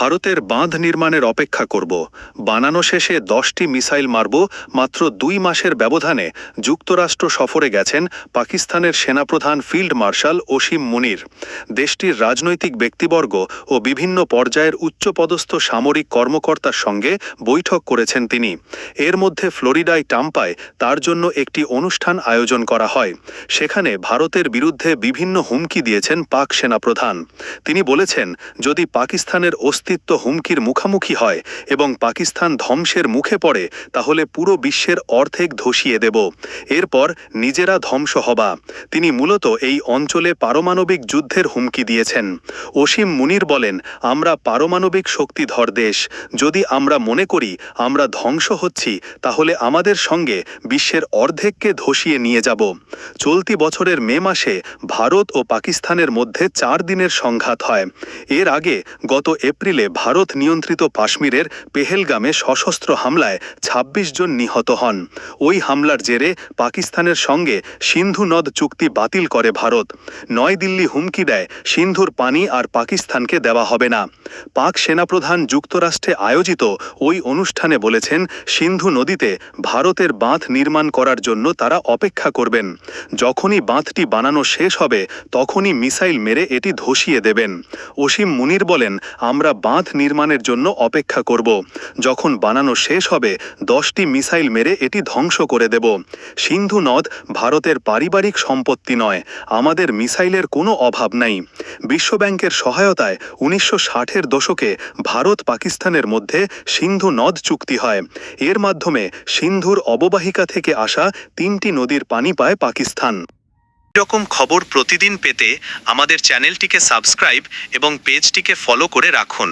ভারতের বাঁধ নির্মাণের অপেক্ষা করব। বানানো শেষে দশটি মিসাইল মারব, মাত্র দুই মাসের ব্যবধানে যুক্তরাষ্ট্র সফরে গেছেন পাকিস্তানের সেনাপ্রধান ফিল্ড মার্শাল ওসিম মুনির। দেশটির রাজনৈতিক ব্যক্তিবর্গ ও বিভিন্ন পর্যায়ের উচ্চপদস্থ সামরিক কর্মকর্তার সঙ্গে বৈঠক করেছেন তিনি। এর মধ্যে ফ্লোরিডায় টাম্পায় তার জন্য একটি অনুষ্ঠান আয়োজন করা হয়। সেখানে ভারতের বিরুদ্ধে বিভিন্ন হুমকি দিয়েছেন পাক সেনাপ্রধান। তিনি বলেছেন, যদি পাকিস্তানের অস্তিত্ব হুমকির মুখামুখি হয় এবং পাকিস্তান ধ্বংসের মুখে পড়ে, তাহলে পুরো বিশ্বের অর্ধেক ধসিয়ে দেব। এরপর নিজেরা ধ্বংস হবা। তিনি মূলত এই অঞ্চলে পারমাণবিক যুদ্ধের হুমকি দিয়েছেন। অসীম মুনির বলেন, আমরা পারমাণবিক শক্তিধর দেশ। যদি আমরা মনে করি আমরা ধ্বংস হচ্ছি, তাহলে আমাদের সঙ্গে বিশ্বের অর্ধেককে ধসিয়ে নিয়ে যাব। চলতি বছরের মে মাসে ভারত ও পাকিস্তানের মধ্যে চার দিনের সংঘাত হয়। এর আগে গত এপ্রিলে ভারত নিয়ন্ত্রিত কাশ্মীরের পেহেলগামে সশস্ত্র হামলায় ২৬ জন নিহত হন। ওই হামলার জেরে পাকিস্তানের সঙ্গে সিন্ধু নদ চুক্তি বাতিল করে ভারত। নয়াদিল্লি হুমকি দেয়, সিন্ধুর পানি আর পাকিস্তানকে দেওয়া হবে না। পাক সেনাপ্রধান যুক্তরাষ্ট্রে আয়োজিত ওই অনুষ্ঠানে বলেছেন, সিন্ধু নদীতে ভারতের বাঁধ নির্মাণ করার জন্য তারা অপেক্ষা করবেন। যখনই বাঁধটি বানানো শেষ হবে, তখনই মিসাইল মেরে এটি ধসিয়ে দেবেন। অসীম মুনির বলেন, আমরা বাঁধ নির্মাণের জন্য অপেক্ষা করব। যখন বানানো শেষ হবে, দশটি মিসাইল মেরে এটি ধ্বংস করে দেব। সিন্ধু নদ ভারতের পারিবারিক সম্পত্তি নয়, আমাদের মিসাইলের কোনো অভাব নাই। বিশ্বব্যাংকের সহায়তায় উনিশশো ষাটের দশকে ভারত পাকিস্তানের মধ্যে সিন্ধু নদ চুক্তি হয়। এর মাধ্যমে সিন্ধুর অববাহিকা থেকে আসা তিনটি নদীর পানি পায় পাকিস্তান। এরকম খবর প্রতিদিন পেতে আমাদের চ্যানেলটিকে সাবস্ক্রাইব এবং পেজটিকে ফলো করে রাখুন।